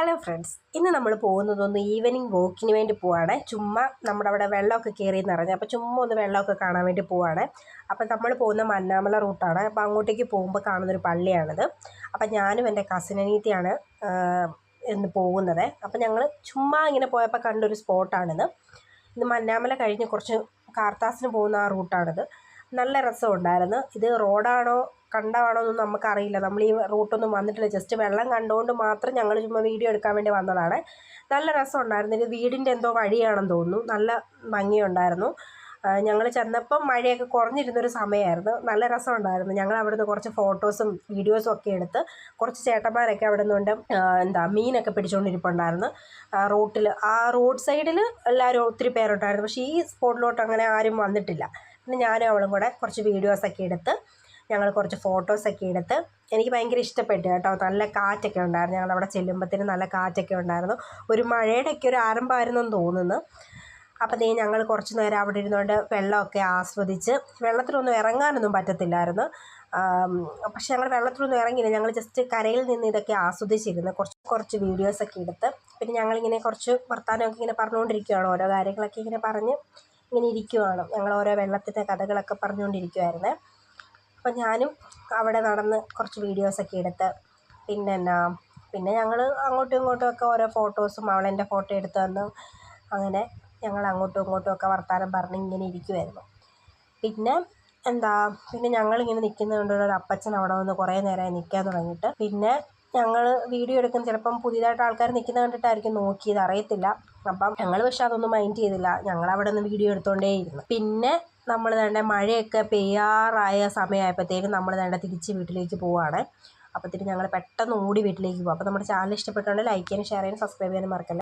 Hello friends ഇന്ന് നമ്മൾ പോകുന്നത് ഒന്ന് ഈവനിങ് വോക്കിന് വേണ്ടി പോവാണ്. ചുമ്മാ നമ്മുടെ അവിടെ വെള്ളമൊക്കെ കയറി നിറഞ്ഞു അപ്പോൾ ചുമ്മാ ഒന്ന് വെള്ളമൊക്കെ കാണാൻ വേണ്ടി പോവാണ്. അപ്പോൾ നമ്മൾ പോകുന്ന മന്നാമല റൂട്ടാണ് അപ്പോൾ അങ്ങോട്ടേക്ക് പോകുമ്പോൾ കാണുന്നൊരു പള്ളിയാണിത്. അപ്പോൾ ഞാനും എന്റെ കസിനനീത്തിയാണ് എന്ന് പോകുന്നത്. അപ്പോൾ ഞങ്ങൾ ചുമ്മാ ഇങ്ങനെ പോയപ്പോൾ കണ്ടൊരു സ്പോട്ടാണിത് ഇത് മന്നാമല കഴിഞ്ഞ് കുറച്ച് കാർത്താസിന് പോകുന്ന ആ റൂട്ടാണിത് നല്ല രസമുണ്ടായിരുന്നു. ഇത് റോഡാണോ കണ്ടമാണോ എന്നൊന്നും നമുക്കറിയില്ല. നമ്മൾ ഈ റൂട്ടൊന്നും വന്നിട്ടില്ല. ജസ്റ്റ് വെള്ളം കണ്ടുകൊണ്ട് മാത്രം ഞങ്ങൾ ചുമ്മാ വീഡിയോ എടുക്കാൻ വേണ്ടി വന്നതാണ്. നല്ല രസമുണ്ടായിരുന്നു. ഇത് വീടിന്റെ എന്തോ വഴിയാണെന്ന് തോന്നുന്നു. നല്ല ഭംഗിയുണ്ടായിരുന്നു. ഞങ്ങൾ ചെന്നപ്പം മഴയൊക്കെ കുറഞ്ഞിരുന്നൊരു സമയമായിരുന്നു. നല്ല രസമുണ്ടായിരുന്നു. ഞങ്ങൾ അവിടെ നിന്ന് കുറച്ച് ഫോട്ടോസും വീഡിയോസും ഒക്കെ എടുത്ത് കുറച്ച് ചേട്ടന്മാരൊക്കെ അവിടെ നിന്നുകൊണ്ട് എന്താ മീനൊക്കെ പിടിച്ചുകൊണ്ടിരിപ്പുണ്ടായിരുന്നു. റോട്ടിൽ. ആ റോഡ് സൈഡിൽ എല്ലാവരും ഒത്തിരി പേരുണ്ടായിരുന്നു. പക്ഷേ ഈ സ്പോട്ടിലോട്ട് അങ്ങനെ ആരും വന്നിട്ടില്ല. പിന്നെ ഞാനും അവളും കൂടെ കുറച്ച് വീഡിയോസൊക്കെ എടുത്ത് ഞങ്ങൾ കുറച്ച് ഫോട്ടോസൊക്കെ എടുത്ത് എനിക്ക് ഭയങ്കര ഇഷ്ടപ്പെട്ടു കേട്ടോ. നല്ല കാറ്റൊക്കെ ഉണ്ടായിരുന്നു. ഞങ്ങൾ അവിടെ ചെല്ലുമ്പോഴത്തേനും നല്ല കാറ്റൊക്കെ ഉണ്ടായിരുന്നു. ഒരു മഴയുടെയൊക്കെ ഒരു ആരംഭമായിരുന്നു എന്ന് തോന്നുന്നു. അപ്പോൾ ദേ ഞങ്ങൾ കുറച്ച് നേരം അവിടെ ഇരുന്നുകൊണ്ട് വെള്ളമൊക്കെ ആസ്വദിച്ച് വെള്ളത്തിലൊന്നും ഇറങ്ങാനൊന്നും പറ്റത്തില്ലായിരുന്നു. പക്ഷേ ഞങ്ങൾ വെള്ളത്തിലൊന്നും ഇറങ്ങിയില്ല. ഞങ്ങൾ ജസ്റ്റ് കരയിൽ നിന്ന് ഇതൊക്കെ ആസ്വദിച്ചിരുന്നു. കുറച്ച് കുറച്ച് വീഡിയോസൊക്കെ എടുത്ത്. പിന്നെ ഞങ്ങളിങ്ങനെ കുറച്ച് വർത്തമാനമൊക്കെ ഇങ്ങനെ പറഞ്ഞുകൊണ്ടിരിക്കുകയാണ് ഓരോ കാര്യങ്ങളൊക്കെ ഇങ്ങനെ പറഞ്ഞ് ഇങ്ങനെ ഇരിക്കുവാണ്. ഞങ്ങൾ ഓരോ വെള്ളത്തിന്റെ കഥകളൊക്കെ പറഞ്ഞുകൊണ്ടിരിക്കുവായിരുന്നേ. അപ്പം ഞാനും അവിടെ നടന്ന് കുറച്ച് വീഡിയോസൊക്കെ എടുത്ത് പിന്നെ എന്നാ പിന്നെ ഞങ്ങൾ അങ്ങോട്ടും ഇങ്ങോട്ടും ഒക്കെ ഓരോ ഫോട്ടോസും അവളെന്റെ ഫോട്ടോ എടുത്ത് തന്നു. അങ്ങനെ ഞങ്ങൾ അങ്ങോട്ടും ഇങ്ങോട്ടും ഒക്കെ വർത്താനം പറഞ്ഞ് ഇങ്ങനെ ഇരിക്കുമായിരുന്നു പിന്നെ എന്താ പിന്നെ ഞങ്ങളിങ്ങനെ നിൽക്കുന്നത് കൊണ്ട് ഒരു അപ്പച്ചൻ അവിടെ വന്ന് കുറേ നേരമായി നിൽക്കാൻ തുടങ്ങിയിട്ട്. പിന്നെ ഞങ്ങൾ വീഡിയോ എടുക്കുന്ന ചിലപ്പം പുതിയതായിട്ട് ആൾക്കാർ നിൽക്കുന്നത് കണ്ടിട്ടായിരിക്കും നോക്കിയത്. അറിയത്തില്ല. അപ്പം ഞങ്ങൾ പക്ഷെ അതൊന്നും മൈൻഡ് ചെയ്തില്ല. ഞങ്ങൾ അവിടെ നിന്ന് വീഡിയോ എടുത്തുകൊണ്ടേയിരുന്നു പിന്നെ നമ്മൾ വേണ്ട മഴയൊക്കെ പെയ്യാറായ സമയമായപ്പോഴത്തേക്കും നമ്മൾ വേണ്ട തിരിച്ച് വീട്ടിലേക്ക് പോവുകയാണ് അപ്പോഴത്തേക്കും ഞങ്ങൾ പെട്ടെന്ന് ഓടി വീട്ടിലേക്ക് പോകും അപ്പോൾ നമ്മുടെ ചാനൽ ഇഷ്ടപ്പെട്ടുണ്ടെങ്കിൽ ലൈക്ക് ചെയ്യാനും ഷെയർ ചെയ്യാനും സബ്സ്ക്രൈബ് ചെയ്യാനും മറക്കല്ല.